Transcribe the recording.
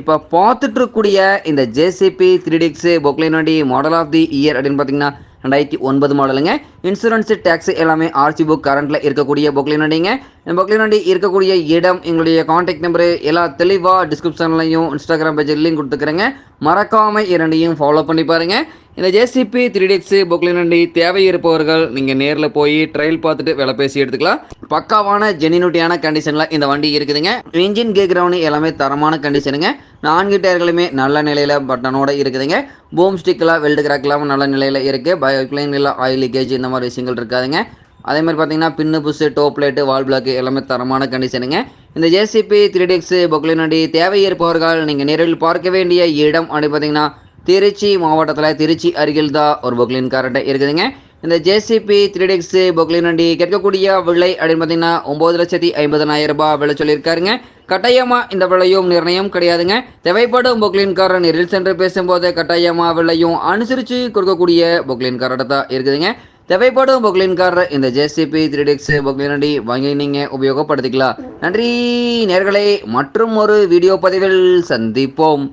இப்போ பார்த்துட்டு இருக்கக்கூடிய இந்த ஜேசிபி த்ரீ டிக்ஸு பொக்லைனோடி மாடல் ஆஃப் தி இயர் அப்படின்னு பார்த்தீங்கன்னா ரெண்டாயிரத்தி ஒன்பது மாடலுங்க இன்சூரன்ஸு டேக்ஸ் எல்லாமே ஆர்சி புக் கரண்ட்டில் இருக்கக்கூடிய பொக்லைனோடிங்க இந்த பொக்லைனோடி இருக்கக்கூடிய இடம் எங்களுடைய காண்டாக்ட் நம்பரு எல்லா தெளிவாக டிஸ்கிரிப்ஷன்லையும் இன்ஸ்டாகிராம் பேஜில் லிங்க் கொடுத்துக்கிறேங்க. மறக்காமல் இரண்டையும் ஃபாலோ பண்ணி பாருங்கள் இந்த ஜேசிபி த்ரீ டிக்ஸு பொக்லினண்டி தேவை இருப்பவர்கள் நீங்கள் நேரில் போய் ட்ரையல் பார்த்துட்டு வேலை பேசி எடுத்துக்கலாம். பக்காவான ஜெனினுட்டியான கண்டிஷனில் இந்த வண்டி இருக்குதுங்க. இன்ஜின் கேக்ரவுண்ட் எல்லாமே தரமான கண்டிஷனுங்க நான்கு டயர்களுமே நல்ல நிலையில் பட்டனோட இருக்குதுங்க. பூம் ஸ்டிக்கெலாம் வெல்டு கிராக்லாம் நல்ல நிலையில் இருக்குது பயோக்ளைன் இல்லை ஆயில் லீக்கேஜ் இந்த மாதிரி விஷயங்கள் இருக்காதுங்க. அதே மாதிரி பார்த்தீங்கன்னா pin bush top plate wall block எல்லாமே தரமான கண்டிஷனுங்க இந்த ஜேசிபி த்ரீ டிக்ஸு பொக்லினடி தேவை இருப்பவர்கள் நீங்கள் நேரில் பார்க்க வேண்டிய இடம் அப்படி பார்த்தீங்கன்னா திருச்சி மாவட்டத்தில் திருச்சி அருகில் தான் ஒரு பொக்லின் கார்ட்டை இருக்குதுங்க. இந்த ஜேசிபி த்ரீ டெக்ஸ் பொக்லின் வண்டி கேட்கக்கூடிய விலை அப்படின்னு பார்த்தீங்கன்னா ஒம்பது லட்சத்தி ஐம்பதனாயிரம் ரூபாய் விலை சொல்லியிருக்காருங்க. கட்டாயமாக இந்த விலையும் நிர்ணயம் கிடையாதுங்க. தேவைப்படும் பொக்லின் காரன் நேரில் சென்று பேசும்போது கட்டாயமாக விலையும் அனுசரித்து கொடுக்கக்கூடிய பொக்லின் தான் இருக்குதுங்க. தேவைப்படும் பொக்லின்கார இந்த ஜேசிபி த்ரீ டெக்ஸ் பொக்லின் வண்டி வாங்கி நீங்கள் உபயோகப்படுத்திக்கலாம். நன்றி நேர்களை மற்றும் ஒரு வீடியோ பதிவில் சந்திப்போம்.